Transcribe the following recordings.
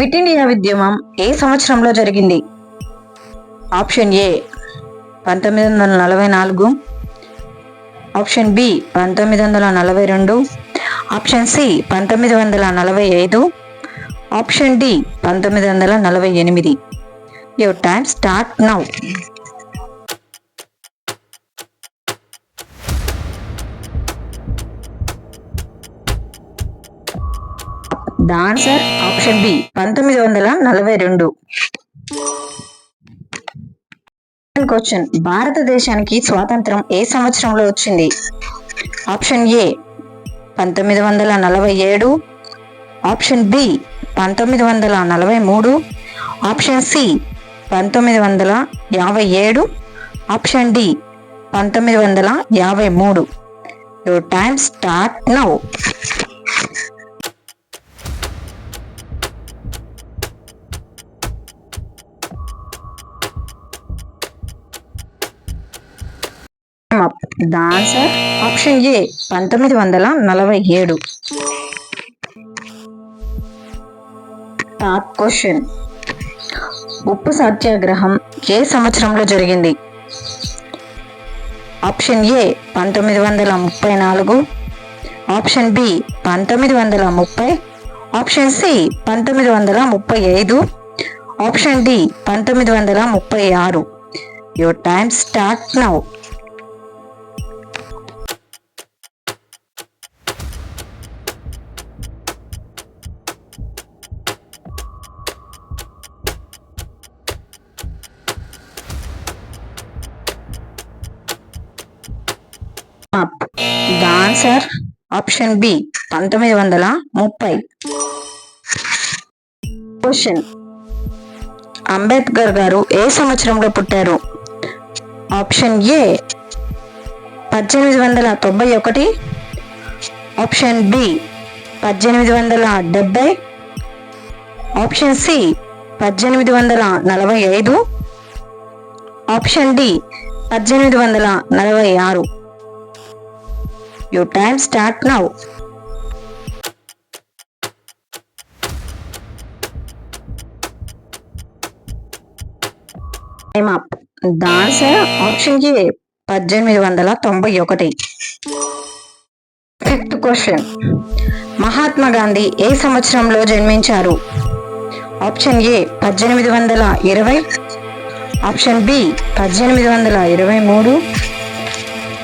Quit India ఉద్యమం ఏ సంవత్సరంలో జరిగింది? ఆప్షన్ ఏ పంతొమ్మిది వందల నలభై నాలుగు. ఆప్షన్ బి పంతొమ్మిది వందల నలభై రెండు. ఆప్షన్ సి పంతొమ్మిది వందల నలభై ఐదు. ఆప్షన్ డి పంతొమ్మిది వందల నలభై ఎనిమిది. Your time start now the answer option B పంతొమ్మిది వందల నలభై రెండు. క్వశ్చన్ భారతదేశానికి స్వాతంత్రం ఏ సంవత్సరంలో వచ్చింది? ఆప్షన్ ఏ పంతొమ్మిది వందల నలభై ఏడు. ఆప్షన్ బి పంతొమ్మిది వందల నలభై మూడు. ఆప్షన్ సి పంతొమ్మిది వందల యాభై ఏడు. ఆప్షన్ డి పంతొమ్మిది వందల యాభై మూడు. Your time start now the answer option A పంతొమ్మిది వందల నలభై ఏడు. Top question. ఉప్పు సత్యాగ్రహం ఏ సంవత్సరంలో జరిగింది? ఆప్షన్ ఏ పంతొమ్మిది వందల ముప్పై నాలుగు. ఆప్షన్ బి పంతొమ్మిది వందల ముప్పై. ఆప్షన్ సి పంతొమ్మిది వందల ముప్పై ఐదు. ఆప్షన్ డి పంతొమ్మిది వందల ముప్పై ఆరు. Your time start now answer option B పంతొమ్మిది వందల ముప్పై. క్వశ్చన్. అంబేద్కర్ గారు ఏ సంవత్సరంలో పుట్టారు? ఆప్షన్ ఏ పద్దెనిమిది వందల తొంభై ఒకటి. ఆప్షన్ బి పద్దెనిమిది వందల డెబ్బై. ఆప్షన్ సి పద్దెనిమిది వందల నలభై ఐదు. ఆప్షన్ డి పద్దెనిమిది వందల నలభై ఆరు. Your time start now time up option A పద్దెనిమిది వందల తొంభై ఒకటి. ఫిఫ్త్ క్వశ్చన్ మహాత్మా గాంధీ ఏ సంవత్సరంలో జన్మించారు? ఆప్షన్ ఏ పద్దెనిమిది వందల ఇరవై. ఆప్షన్ బి పద్దెనిమిది వందల ఇరవై మూడు.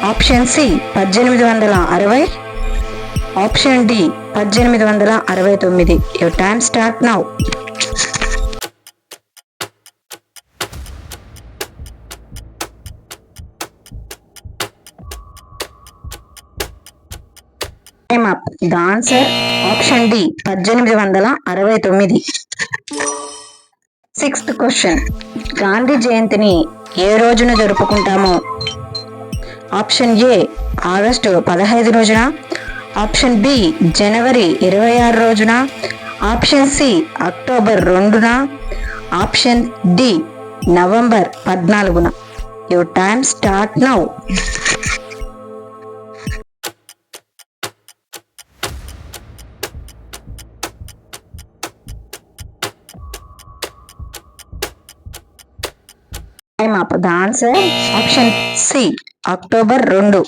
ఆప్షన్ సి పద్దెనిమిది వందల అరవై. ఆప్షన్ డి పద్దెనిమిది వందల అరవై తొమ్మిది. Your time start now the answer option D పద్దెనిమిది వందల అరవై తొమ్మిది. సిక్స్త్ క్వశ్చన్ గాంధీ జయంతిని ఏ రోజున జరుపుకుంటామో? ఆప్షన్ ఏ ఆగస్టు పదహైదు రోజున ఆప్షన్ బి జనవరి ఇరవై ఆరు రోజున ఆప్షన్ సి అక్టోబర్ రెండున ఆప్షన్ డి నవంబర్ పద్నాలుగున. Your time start now up the option C October రెండు.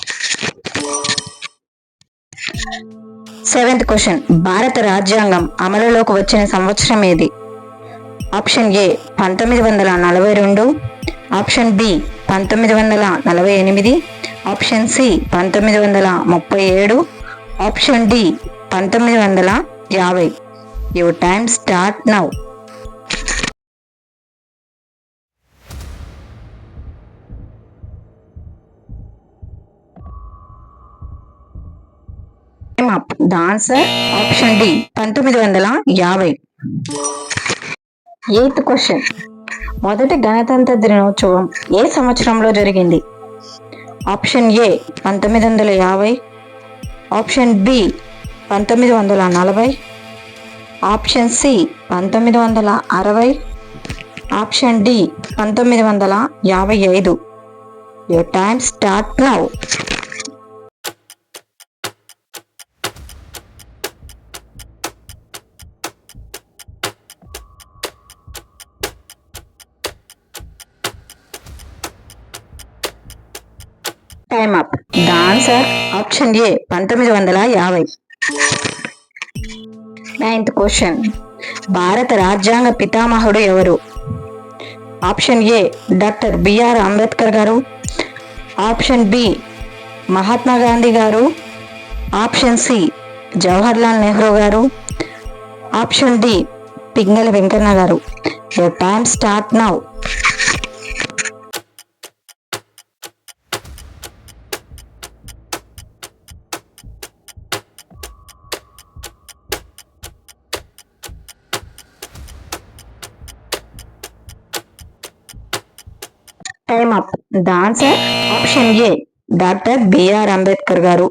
Seventh question. భారత రాజ్యాంగం అమలులోకి వచ్చిన సంవత్సరం ఏది? ఆప్షన్ ఏ పంతొమ్మిది వందల నలభై రెండు. ఆప్షన్ బి పంతొమ్మిది వందల నలభై ఎనిమిది. ఆప్షన్ సి పంతొమ్మిది వందల ముప్పై ఏడు. ఆప్షన్ డి పంతొమ్మిది వందల యాభై. Your time start now the answer option D పంతొమ్మిది వందల యాభై. Eighth question. మొదటి గణతంత్ర దినోత్సవం ఏ సంవత్సరంలో జరిగింది? ఆప్షన్ ఏ పంతొమ్మిది వందల యాభై. ఆప్షన్ బి పంతొమ్మిది వందల నలభై. ఆప్షన్ సి పంతొమ్మిది వందల అరవై. ఆప్షన్ డి పంతొమ్మిది వందల యాభై ఐదు. Your time start now time up the answer option A పంతొమ్మిది వందల యాభై. నైన్త్ క్వశ్చన్ భారత రాజ్యాంగ పితామహుడు ఎవరు? Option A doctor BR Ambedkar గారు. ఆప్షన్ బి మహాత్మా గాంధీ గారు. ఆప్షన్ సి జవహర్లాల్ నెహ్రూ గారు. ఆప్షన్ డి పింగళి వెంకన్న గారు. Your time start now time up. The answer option A doctor BR Ambedkar గారు.